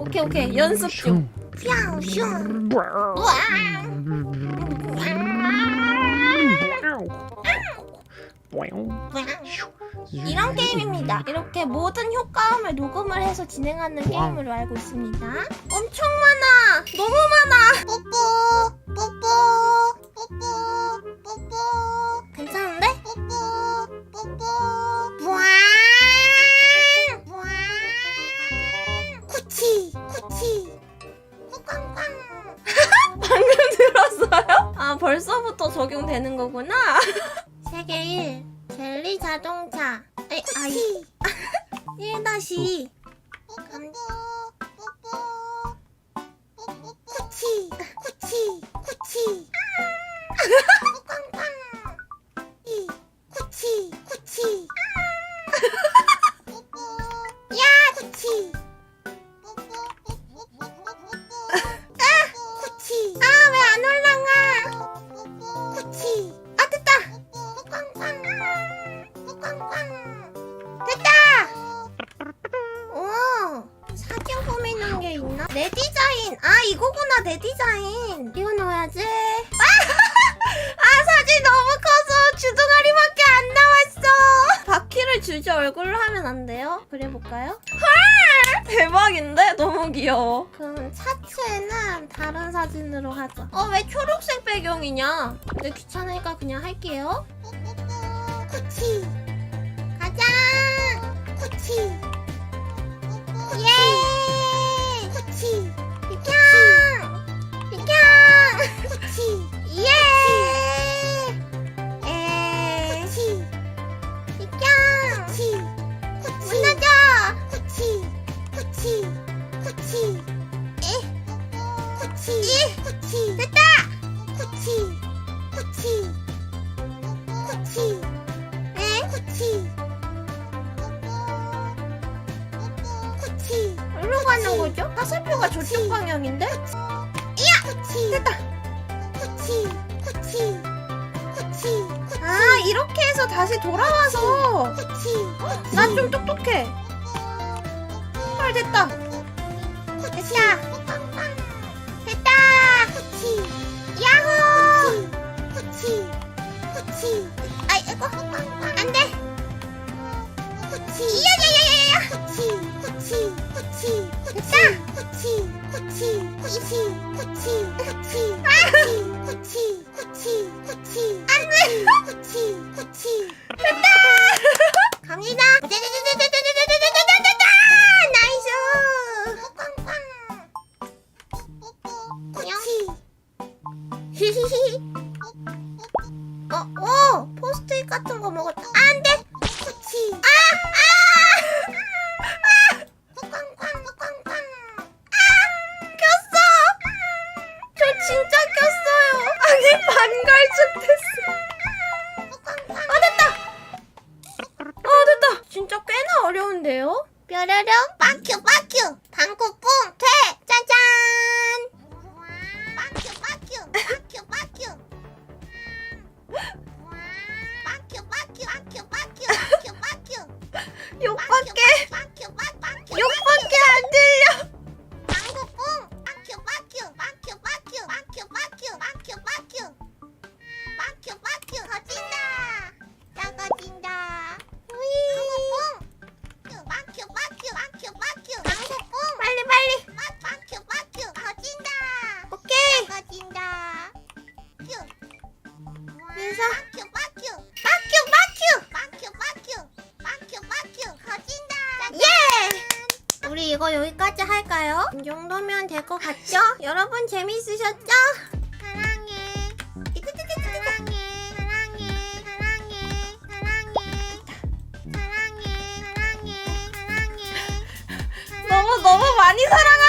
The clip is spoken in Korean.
오케이 오케이 연습 중. 이런 게임입니다. 이렇게 모든 효과음을 녹음을 해서 진행하는 게임으로 알고 있습니다. 엄청 많아. 너무 많아. 뽀뽀, 뽀뽀, 벌써부터 적용되는 거구나. 세계 1 젤리 자동차. 에이 아이. 1 다시. 감... 쿠치. 쿠치. 쿠치. 꽝꽝 이 쿠치. 쿠치. 야 쿠치 내 디자인. 아 이거구나 내 디자인. 이거 넣어야지. 아 사진 너무 커서 주둥아리밖에 안 나왔어. 바퀴를 주제 얼굴로 하면 안 돼요? 그려볼까요? 헐! 대박인데? 너무 귀여워. 그럼 차트에는 다른 사진으로 하자. 어 왜 초록색 배경이냐? 근데 귀찮으니까 그냥 할게요. 쿠치 가자 쿠치 쿠치 됐다. 쿠치 쿠치 쿠치 에 쿠치 쿠치 어디로 가는 거죠? 화살표가 저쪽 방향인데? 이야! 쿠치 됐다. 쿠치 쿠치 쿠치 아 이렇게 해서 다시 돌아와서. 쿠치 나좀 똑똑해. 헐 됐다. 됐다 됐다 쿠치 쿠치 됐다 쿠치 쿠치 쿠치 쿠치 쿠치 쿠치 쿠치 쿠치 안돼 쿠치 쿠치 됐다 갑니다 나이스 쿠치 히히히 어, 오! 포스트잇 같은 거 먹었다. 안 진짜 꼈어요. 아니, 반갈증 됐어. 아, 됐다! 아, 됐다! 진짜 꽤나 어려운데요? 뾰로롱, 빠큐, 빠큐! 방구뿡, 돼! 여기까지 할까요? 이 정도면 될 것 같죠? 여러분 재밌으셨죠? 사랑해. 사랑해. 사랑해. 사랑해. 사랑해. 사랑해. 사랑해. 사랑해. 너무 너무 많이 사랑하